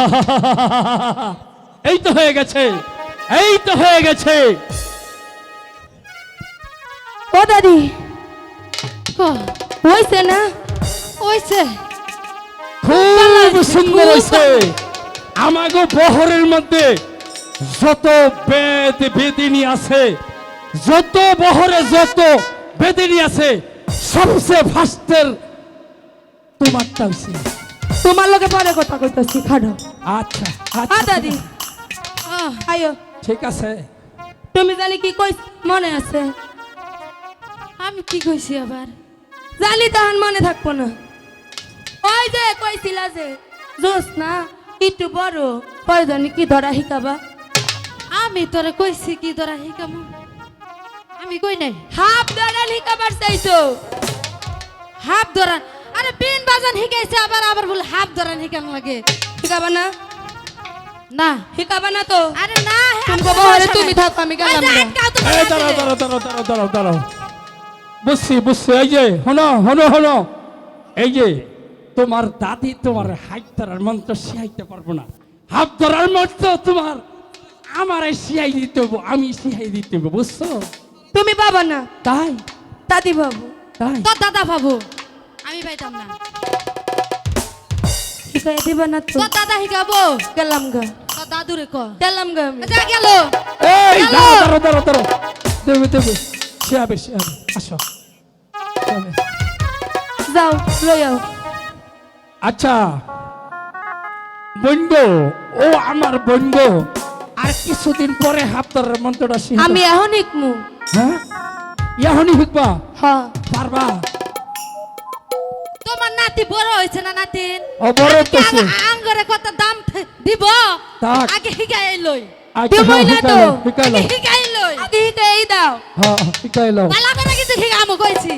এই তো হয়ে গেছে। এই তো হয়ে গেছে। ও দাদি। ক হইছে না? ওইছে খুব সুন্দর হয়েছে আমাগো বহরের মধ্যে যত বেদ বেদিনী আছে যত বহরে যত বেদিনী আছে সবচেয়ে ফাস্টের তোমারটা হয়েছে তোমার লগে পরে কথা কইতাছি খাড়ো। আচ্ছা আচ্ছা। দাদি। আয়ো। ঠিক আছে। তুমি জানি কি কইস মনে আছে? আমি কি কইছি আবার? জানি তখন মনে থাকব না। ওই যে কইছিলা যে জোস না একটু বড় জানি কি ধরা শিকাবা আমি তোরে কইছি কি তোরা শিকাম আমি কই নাই? হাফ ধরা শিকাবার চাইছো। হাফ ধরান আরে পিন বাজান শিকাইছে আবার আবার বলে হাফ ধরান শিকান লাগে। শিকাবা না? না শিকাবা না তো। আরে না তুমি কবা হলে তুমি থাকো আমি গেলাম এই দাঁড়াও দাঁড়াও দাঁড়াও দাঁড়াও দাঁড়াও দাঁড়াও। বুঝছি বুঝছি এই যে হনো হনো হনো এই যে তোমার দাদি তোমার হাইট ধরার মন্ত্র শিখাইতে পারব না। হাত ধরার মন্ত্র তোমার আমার শিখাই দিতে হব আমি শিখাই দিতে হব বুঝছ? তুমি পাবা না। তাই? দাদি বাবু। তাই? তোর দাদা বাবু। পাইতাম না। শিখাই দিবা না তো। তোর দাদা শিখাবো গেলাম গা। তোর দাদুরে ক? গেলাম গা আমি। যা গেল। এই দাঁড়াও দাঁড়াও দাঁড়াও দাঁড়াও। দেবে দেবে। শিয়াবে শিয়াবে। আসো। চলে। যাও লইয়াও আচ্ছা। বন্ধু ও আমার বন্ধু আর কিছুদিন পরে হাফতারের মন্ত্রটা আমি এখন ইকমু হ্যাঁ? এখনই শিখবা? হ্যাঁ। পারবা? তোমার নাতি বড় হয়েছে না নাতিন ও বড় তো হইতেছে। আঙ্গরে কত দাম দিব? তাক। আগে হিগাই লই। আচ্ছা দিবই না তো। আগে হিগাই লই। আগে হিগাই দাও। হ্যাঁ হিগাই লও। বালা করে কিন্তু শিখামো কইছি।